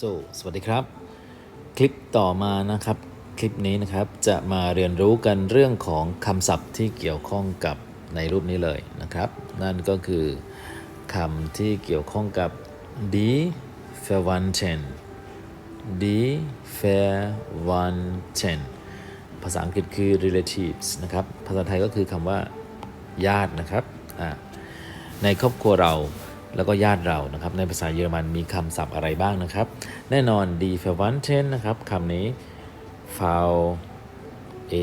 so สวัสดีครับ คลิปต่อมานะครับ คลิปนี้นะครับจะมาเรียนรู้กันเรื่องของคำศัพท์ที่เกี่ยวข้องกับในรูปนี้เลยนะครับ นั่นก็คือคำที่เกี่ยวข้องกับ die Verwandten die Verwandten ภาษาอังกฤษคือ relatives นะครับ ภาษาไทยก็คือคำว่าญาตินะครับ ในครอบครัวเรา แล้วก็ญาติเรานะครับ ในภาษาเยอรมันมีคำศัพท์อะไรบ้างนะครับ แน่นอน die Verwandten นะครับคำนี้ v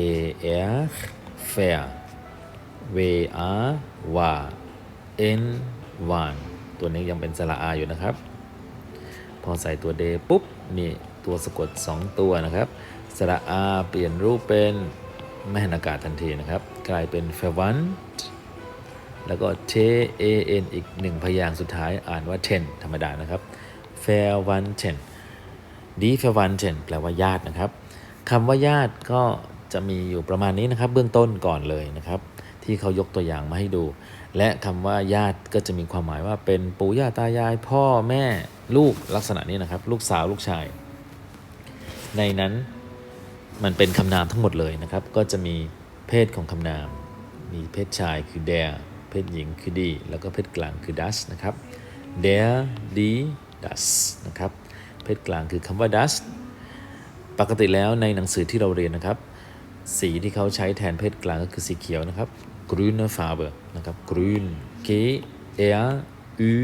e r fair v a w a n one ตัวนี้ยังเป็นสระอาอยู่นะครับ พอใส่ตัวเดปุ๊บมีตัวสะกด 2 ตัวนะครับ สระอาเปลี่ยนรูปเป็นแม่นอากาศทันทีนะครับ กลายเป็น f e r w a n t แล้วก็ T A N อีกหนึ่งพยางค์สุดท้ายอ่านว่า ten ธรรมดานะครับ f a i r w a n t e n die f a i r w a n t e n แปลว่าญาตินะครับคำว่าญาติก็จะมีอยู่ประมาณนี้นะครับเบื้องต้นก่อนเลยนะครับ ที่เขายกตัวอย่างมาให้ดู และคำว่าญาติก็จะมีความหมายว่าเป็นปู่ย่าตายาย พ่อแม่ลูกลักษณะนี้นะครับ ลูกสาวลูกชาย ในนั้นมันเป็นคำนามทั้งหมดเลยนะครับ ก็จะมีเพศของคำนาม มีเพศชายคือ der เพศหญิงคือ die แล้วก็เพศกลางคือ das นะครับ der die das นะครับ เพศกลางคือคำว่า das ปกติแล้วในหนังสือที่เราเรียนนะครับ สีที่เขาใช้แทนเพศกลางก็คือสีเขียวนะครับ grüne Farbe นะครับ grün g r u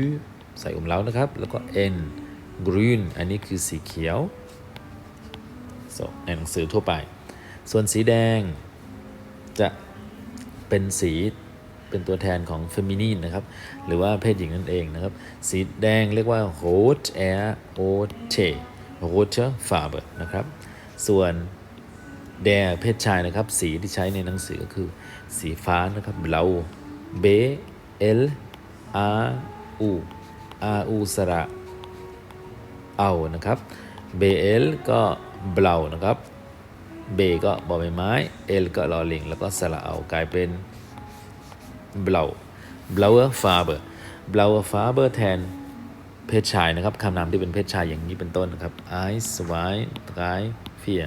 ใส่อมเล้านะครับ แล้วก็ n grün อันนี้คือสีเขียว so, ในหนังสือทั่วไป ส่วนสีแดงจะเป็นสี เป็นตัวแทนของเฟมินีนนะครับ หรือว่าเพศหญิงนั่นเองนะครับ สีแดงเรียกว่า rot r o t rote Farbe นะครับ ส่วนแดเพศชายนะครับ สีที่ใช้ในหนังสือก็คือสีฟ้านะครับ blau b l r u r u สระเอานะครับ BL ก็ blau นะครับ B ก็บอใบไม้ L ก็ลอลิง แล้วก็สระเอากลายเป็น blau blauer Farbe blauer Farbe แทนเพศชายนะครับคำนามที่เป็นเพศชายอย่างนี้เป็นต้นนะครับ eins zwei drei vier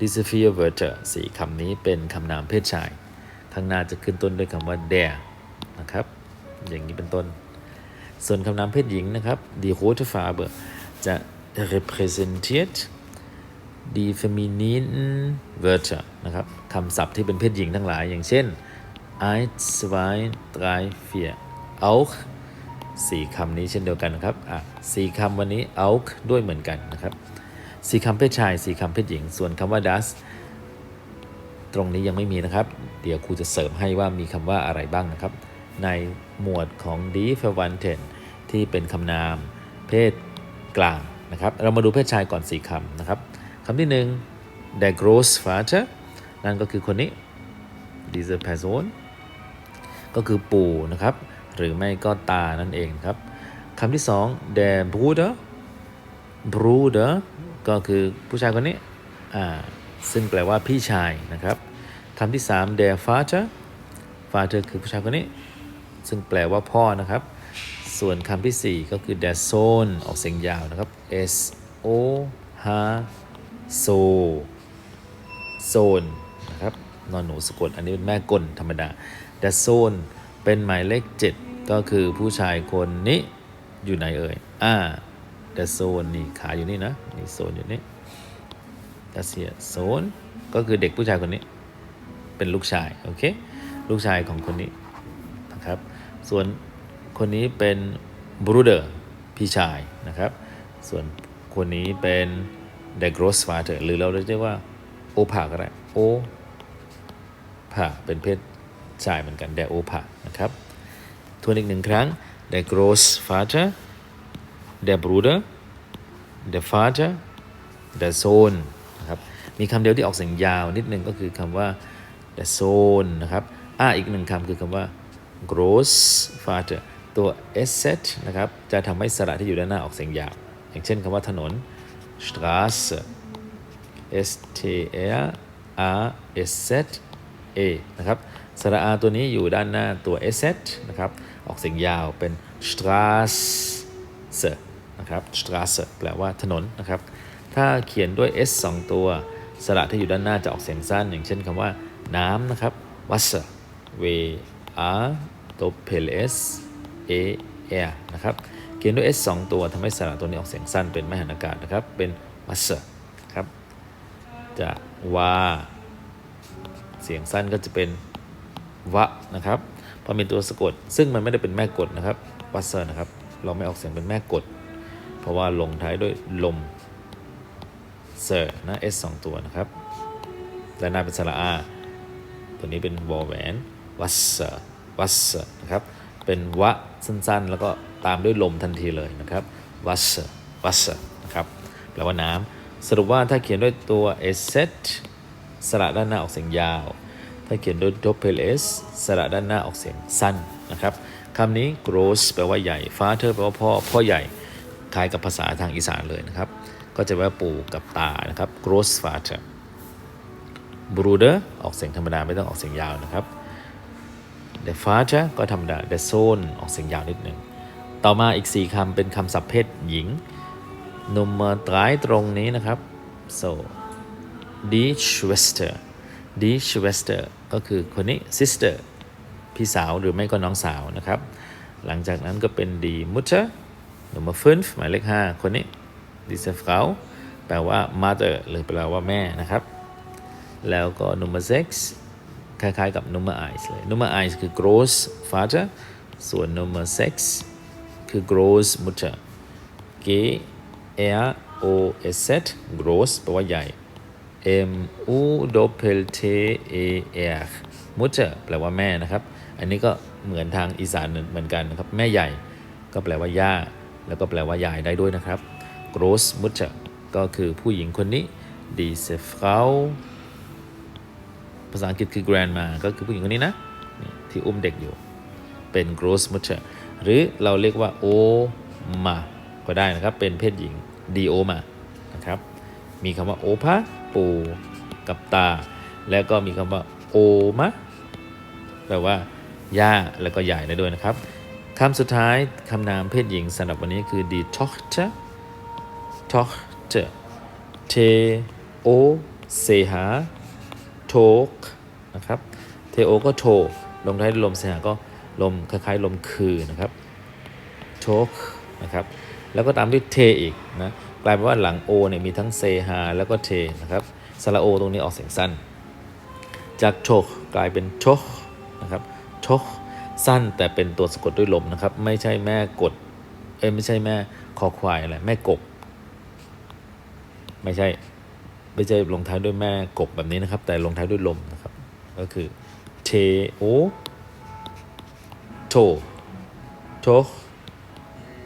diese vier Wörter สี่คำนี้เป็นคำนามเพศชาย ข้างหน้าจะขึ้นต้นด้วยคำว่า der นะครับ อย่างนี้เป็นต้น ส่วนคำนามเพศหญิงนะครับ die rote Farbe จะ repräsentiert die femininen Wörter นะครับคำศัพท์ที่เป็นเพศหญิงทั้งหลายอย่างเช่น eins zwei drei vier auch สี่คำนี้เช่นเดียวกันนะครับอะสี่คำวันนี้ auch ด้วยเหมือนกันนะครับสี่คำเพศชายสี่คำเพศหญิง ส่วนคำว่า das ตรงนี้ยังไม่มีนะครับ เดี๋ยวครูจะเสริมให้ว่ามีคำว่าอะไรบ้างนะครับ ในหมวดของ die v e r w a n t e n ที่เป็นคำนามเพศกลางนะครับ เรามาดูเพศชายก่อน 4คำนะครับคำที่หนึ่ง der Großvater นั่นก็คือคนนี้ diese Person ก็คือปู่นะครับ หรือไม่ก็ตานั่นเองครับคำที่สอง der Bruder Bruder ก็คือผู้ชายคนนี้อ่าซึ่งแปลว่าพี่ชายนะครับคำที่สาม der Vater Vater คือผู้ชายคนนี้ ซึ่งแปลว่าพ่อนะครับ ส่วนคำที่4ก็คือ der Sohn ออกเสียงยาวนะครับ S O H so zone นะครับนอนหนูสะกดอันนี้เป็นแม่กลธรรมดา der Sohn เป็นหมายเลข 7 ก็คือผู้ชายคนนี้อยู่ไหนเอ่ย อ่า der Sohn นี่ขาอยู่นี่นะนี่โซนอยู่นี่ das hier Sohn ก็คือเด็กผู้ชายคนนี้ เป็นลูกชาย โอเค ลูกชายของคนนี้นะครับ ส่วนคนนี้เป็น brother พี่ชายนะครับ ส่วนคนนี้เป็น the grossvater หรือเราเรียกว่าโอภาก็ได้โอภาเป็นเพศ ชายเหมือนกัน the โอภานะครับทวนอีกหนึ่งครั้ง the grossvater the bruder the father the son นะครับมีคำเดียวที่ออกเสียงยาวนิดนึงก็คือคำว่า the son นะครับอ่าอีกหนึ่งคำคือคำว่า grossvater ตัว s z นะครับจะทำให้สระที่อยู่ด้านหน้าออกเสียงยาว อย่างเช่นคำว่าถนน Straße S T R R S Z A นะครับ สระอาตัวนี้อยู่ด้านหน้าตัว S Z นะครับ ออกเสียงยาวเป็น Straße นะนะครับ Straße แปลว่าถนนนะครับ ถ้าเขียนด้วย s 2 ตัว สระที่อยู่ด้านหน้าจะออกเสียงสั้น อย่างเช่นคำว่า น้ำนะครับ Wasser w a doppel s a r นะครับ เขียนด้วย s 2 ตัวทำให้สระตัวนี้ออกเสียงสั้นเป็นไม่หันอากาศนะครับ เป็น Wasser ครับ จะวาเสียงสั้นก็จะเป็น วะนะครับพอมีตัวสะกด ซึ่งมันไม่ได้เป็นแม่กดนะครับวัสเซอร์นะครับ เราไม่ออกเสียงเป็นแม่กด เพราะว่าลงท้ายด้วยลมเซอร์นะ s 2ตัวนะครับและหน้าเป็นสระอาตัวนี้เป็นวอลแวนวัสเซอร์วัสเซอร์นะครับ เป็นวะสั้นๆ แล้วก็ตามด้วยลมทันทีเลยนะครับวัสเซอร์วัสเซอร์นะครับแปลว่าน้ำสรุปว่าถ้าเขียนด้วยตัว s set สระด้านหน้าออกเสียงยาว ถ้าเขียนด้วย doppel s สระด้านหน้าออกเสียงสั้นนะครับคำนี้ gross แปลว่าใหญ่ father แปลว่าพ่อ พ่อใหญ่ คล้ายกับภาษาทางอีสานเลยนะครับ ก็จะแปลว่าปู่กับตานะครับ gross father bruder ออกเสียงธรรมดาไม่ต้องออกเสียงยาวนะครับ the father ก็ธรรมดา the son ออกเสียงยาวนิดหนึ่ง ต่อมาอีก 4คำเป็นคำศัพท์เพศหญิง number 3ตรงนี้นะครับ so die Schwester ดิชเวสเตอร์ก็คือคนนี้ซิสเตอร์พี่สาวหรือไม่ก็น้องสาวนะครับ หลังจากนั้นก็เป็นดีมุเตอร์หรือมฟืนหมายเลขห้าคนนี้ดิเซฟเขาแปลว่ามาเตอร์หรือแปลว่าแม่นะครับ แล้วก็ number six คล้ายๆกับ number eyes เลย number eyes คือ gross father ส่วน number six คือ gross mother G R O S Z gross แปลว่าใหญ่ M U d o p e l T E R Mutter แปลว่าแม่นะครับ อันนี้ก็เหมือนทางอีสานเหมือนกันนะครับ แม่ใหญ่ ก็แปลว่าย่า แล้วก็แปลว่ายายได้ด้วยนะครับ Groß Mutter ก็คือผู้หญิงคนนี้ diese Frau ภาษาอังกฤษคือ grandma ก็คือผู้หญิงคนนี้นะ ที่อุ้มเด็กอยู่ เป็น gross mutter หรือเราเรียกว่า o ma ก็ได้นะครับ เป็นเพศหญิง d o ma นะครับ มีคำว่า opa ปูกับตา แล้วก็มีคำว่า oma แปลว่าย่าแล้วก็ใหญ่ได้ด้วยนะครับคำสุดท้ายคำนามเพศหญิงสำหรับวันนี้คือ die Tochter Tochter T O C H โทกนะครับเทโอก็โทลงท้ายด้ลมเสียก็ลมคล้ายๆลมคือนะครับโทกนะครับ แล้วก็ตามด้วยเทอีกนะกลายเป็นว่าหลังโอเนี่ยมีทั้งเซฮาแล้วก็เทนะครับสระโอตรงนี้ออกเสียงสั้น จากโทกกลายเป็นโทกนะครับโทกสั้นแต่เป็นตัวสะกดด้วยลมนะครับ ไม่ใช่แม่กดเอ้ยไม่ใช่แม่คอควายอะไรแม่กบ ไม่ใช่ไม่ใช่ลงท้ายด้วยแม่กบแบบนี้นะครับ แต่ลงท้ายด้วยลมนะครับ ก็คือเทโอโทโท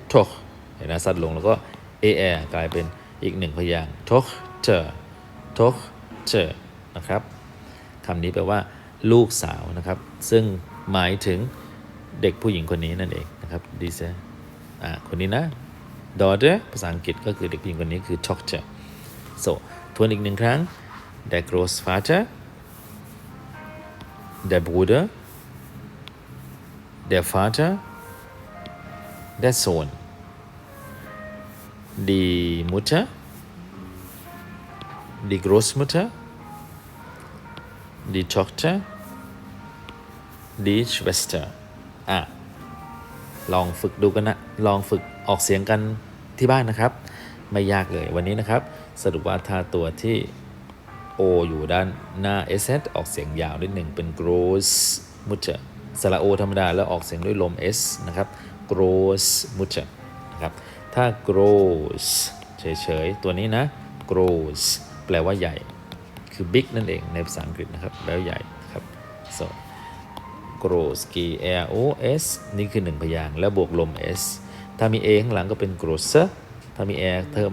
โท เห็นนะสั้นลงแล้วก็เอแอกลายเป็นอีกหนึ่งพยางค์โทเจอโทเจอนะครับคำนี้แปลว่าลูกสาวนะครับ ซึ่งหมายถึงเด็กผู้หญิงคนนี้นั่นเองนะครับดีเซอ่าคนนี้นะ daughter ภาษาอังกฤษก็คือเด็กผู้หญิงคนนี้คือ Tochter so ทวนอีกหนึ่งครั้ง der Großvater der Bruder der Vater der Sohn die Mutter die Großmutter die Tochter die Schwester อะลองฝึกดูกันนะ ลองฝึกออกเสียงกันที่บ้านนะครับ ไม่ยากเลยวันนี้นะครับ สรุปว่าถ้าตัวที่ O อยู่ด้านหน้า S ออกเสียงยาวนิดหนึ่งเป็น gross mutter สระ O ธรรมดาแล้วออกเสียงด้วยลม S นะครับ gross mutter นะครับ ถ้า gross เฉยๆ ตัวนี้นะ gross แปลว่าใหญ่ คือ big นั่นเองในภาษาอังกฤษนะครับแล้วใหญ่ครับ so gross g r o s นี่คือหนึ่งพยางค์แล้วบวกลม s ถ้ามี a ข้างหลังก็เป็น grosser ถ้ามี a เพิ่ม